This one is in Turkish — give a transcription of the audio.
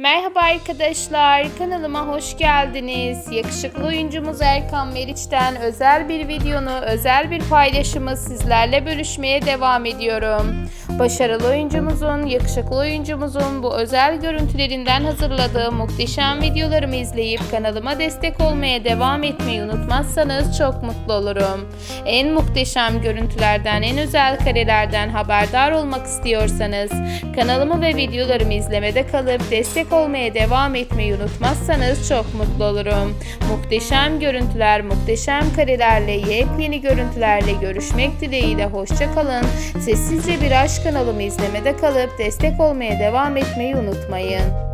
Merhaba arkadaşlar, kanalıma hoş geldiniz. Yakışıklı oyuncumuz Erkan Meriç'ten özel bir videonu, özel bir paylaşımı sizlerle bölüşmeye devam ediyorum. Başarılı oyuncumuzun, yakışıklı oyuncumuzun bu özel görüntülerinden hazırladığı muhteşem videolarımı izleyip kanalıma destek olmaya devam etmeyi unutmazsanız çok mutlu olurum. En muhteşem görüntülerden, en özel karelerden haberdar olmak istiyorsanız kanalımı ve videolarımı izlemede kalıp destek olmaya devam etmeyi unutmazsanız çok mutlu olurum. Muhteşem görüntüler, muhteşem karelerle, yepyeni görüntülerle görüşmek dileğiyle hoşça kalın. Sessizce bir aşk kanalımı izlemede kalıp destek olmaya devam etmeyi unutmayın.